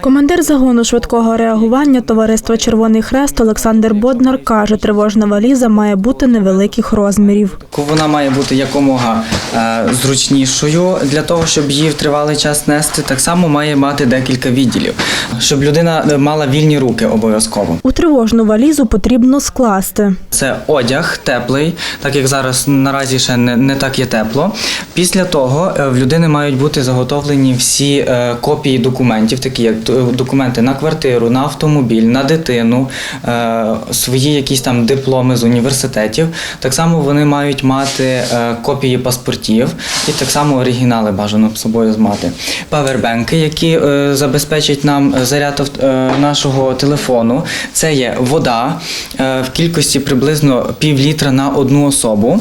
Командир загону швидкого реагування товариства Червоний Хрест Олександр Боднар каже, тривожна валіза має бути невеликих розмірів. Вона має бути якомога зручнішою для того, щоб її в тривалий час нести. Так само має мати декілька відділів, щоб людина е, мала вільні руки обов'язково. У тривожну валізу потрібно скласти. Це одяг теплий, так як зараз наразі ще не, не так є тепло. Після того е, в людини мають бути заготовлені всі е, копії документів, такі як документи на квартиру, на автомобіль, на дитину, е, свої якісь там дипломи з університетів. Так само вони мають мати е, копії паспортів і так само оригінали бажано з собою мати. Павербенки, які е, забезпечать нам заряд е, нашого телефону. Це є вода е, в кількості приблизно пів літра на одну особу.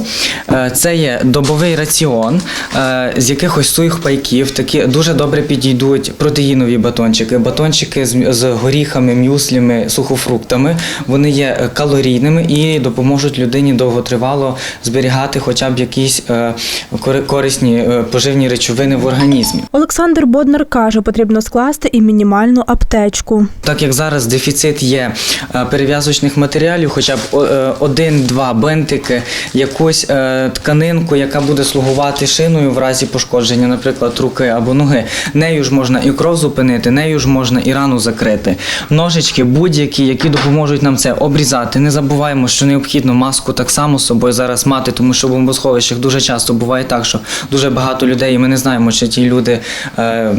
Е, Це є добовий раціон е, з якихось сухпайків. Такі дуже добре підійдуть протеїнові батончики, батончики з, з горіхами, мюслями, сухофруктами. Вони є е, калорійними і допоможуть людині довготривало зберігати хоча б якісь е, корисні е, поживні речовини в організмі. Олександр Боднар каже, потрібно скласти і мінімальну аптечку. Так як зараз дефіцит є е, перев'язочних матеріалів, хоча б е, один-два бинтики, якусь тканинку, яка буде слугувати шиною в разі пошкодження, наприклад, руки або ноги. Нею ж можна і кров зупинити, нею ж можна і рану закрити. Ножички будь-які, які допоможуть нам це обрізати. Не забуваємо, що необхідно маску так само з собою зараз мати, тому що в бомбосховищах дуже часто буває так, що дуже багато людей, і ми не знаємо, чи ті люди е,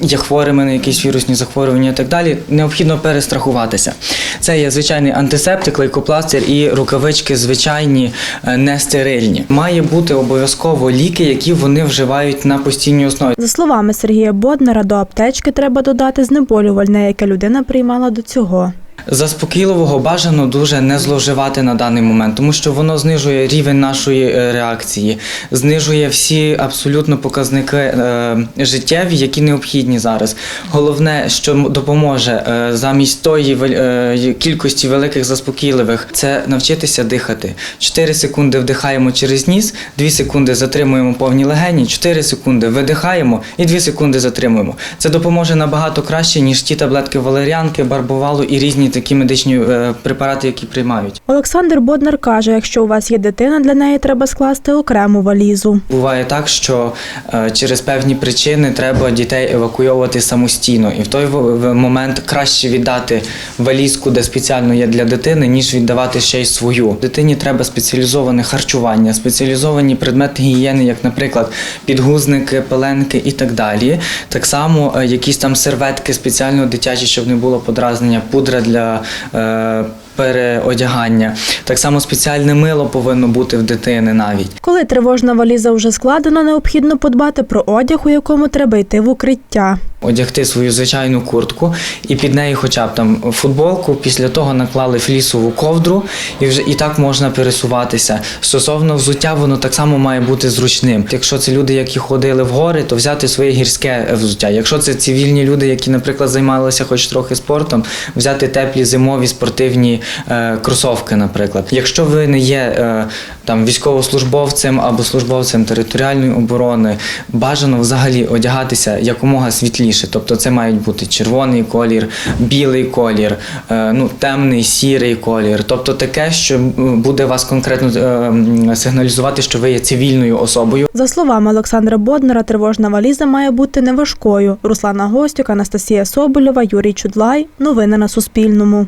є хворими на якісь вірусні захворювання і так далі. Необхідно перестрахуватися. Це є звичайний антисептик, лейкопластир і рукавички звичайні, е, нестерильні. Має бути обов'язково ліки, які вони вживають на постійній основі. За словами Сергія Боднара, до аптечки треба додати знеболювальне, яке людина приймала до цього. Заспокійливого бажано дуже не зловживати на даний момент, тому що воно знижує рівень нашої е, реакції, знижує всі абсолютно показники е, життєві, які необхідні зараз. Головне, що допоможе е, замість тої е, кількості великих заспокійливих, це навчитися дихати. 4 секунди вдихаємо через ніс, 2 секунди затримуємо повні легені, 4 секунди видихаємо і 2 секунди затримуємо. Це допоможе набагато краще, ніж ті таблетки валеріанки, барбувалу і різні такі медичні е, препарати, які приймають. Олександр Боднар каже, якщо у вас є дитина, для неї треба скласти окрему валізу. Буває так, що е, через певні причини треба дітей евакуйовувати самостійно, і в той момент краще віддати валізку, де спеціально є для дитини, ніж віддавати ще й свою. Дитині треба спеціалізоване харчування, спеціалізовані предмети гігієни, як, наприклад, підгузники, пеленки і так далі. Так само е, якісь там серветки спеціально дитячі, щоб не було подразнення, пудра для. Е, Переодягання так само спеціальне мило повинно бути в дитини навіть. Коли тривожна валіза вже складена, необхідно подбати про одяг, у якому треба йти в укриття. Одягти свою звичайну куртку і під неї хоча б там футболку. Після того наклали флісову ковдру, і вже і так можна пересуватися. Стосовно взуття, воно так само має бути зручним. Якщо це люди, які ходили в гори, то взяти своє гірське взуття. Якщо це цивільні люди, які, наприклад, займалися хоч трохи спортом, взяти теплі зимові спортивні е, кросовки, наприклад. Якщо ви не є е, там військовослужбовцем або службовцем територіальної оборони, бажано взагалі одягатися якомога світліше. Тобто це мають бути червоний колір, білий колір, е, ну темний, сірий колір. Тобто таке, що буде вас конкретно е, сигналізувати, що ви є цивільною особою. За словами Олександра Боднара, тривожна валіза має бути неважкою. Руслана Гостюк, Анастасія Соболєва, Юрій Чудлай. Новини на Суспільному.